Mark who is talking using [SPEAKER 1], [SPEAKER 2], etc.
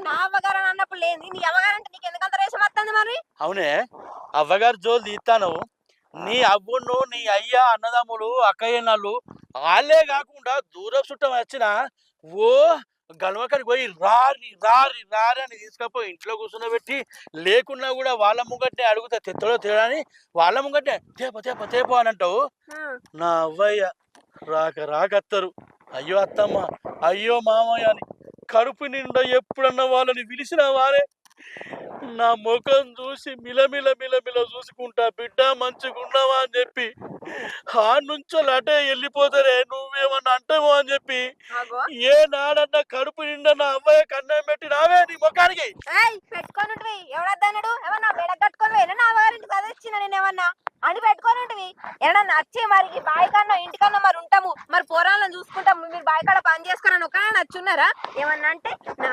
[SPEAKER 1] నా అవ్వగారు అన్నప్పుడు లేని నీ అవ్వగారు అంటే నీకు ఎందుకంత రేషం వస్తుంది మరి?
[SPEAKER 2] అవునే అవ్వగారు జోలు తీస్తాను నీ అవ్వును నీ అయ్య అన్నదమ్ములు అక్కయ్యన్నలు వాళ్ళే కాకుండా దూరం చుట్టం వచ్చిన ఓ గలవకరికి పోయి రారి రారి రారి అని తీసుకపోయి ఇంట్లో కూర్చున్నబెట్టి లేకున్నా కూడా వాళ్ళ ముంగట్నే అడుగుతా తెత్తడో తేడని వాళ్ళ ముంగట్నే తేప తేప తేపో అని అంటావు. నా అవ్వయ్య రాక రాకత్తరు అయ్యో అత్తమ్మ అయ్యో మామయ్య అని కడుపు నిండా ఎప్పుడన్నా వాళ్ళని పిలిచిన వారే. నా ముఖం చూసి మిలమిల మిలమిల చూసుకుంటా బిడ్డ మంచిగున్నావా అని చెప్పి ఆ నుంచో అటే వెళ్ళిపోతారే నువ్వేమన్నా అంటావో? అని చెప్పి ఏ నాడన్నా కడుపు నిండా నా అవ్వయ్య కన్నం పెట్టి రావే నీ ముఖానికి.
[SPEAKER 1] పెట్టుకొని ఎవడద్దన్నాడు ఏమన్నా చదివిచ్చిన నేను ఏమన్నా? అని పెట్టుకొని ఉంటివి ఏమన్నా నచ్చి మరి బావి కన్నా ఇంటికన్నా మరి మరి పోరాలను చూసుకుంటాము మీరు బావి కాడ పని చేసుకోరని ఒక నచ్చున్నారా ఏమన్నా అంటే నా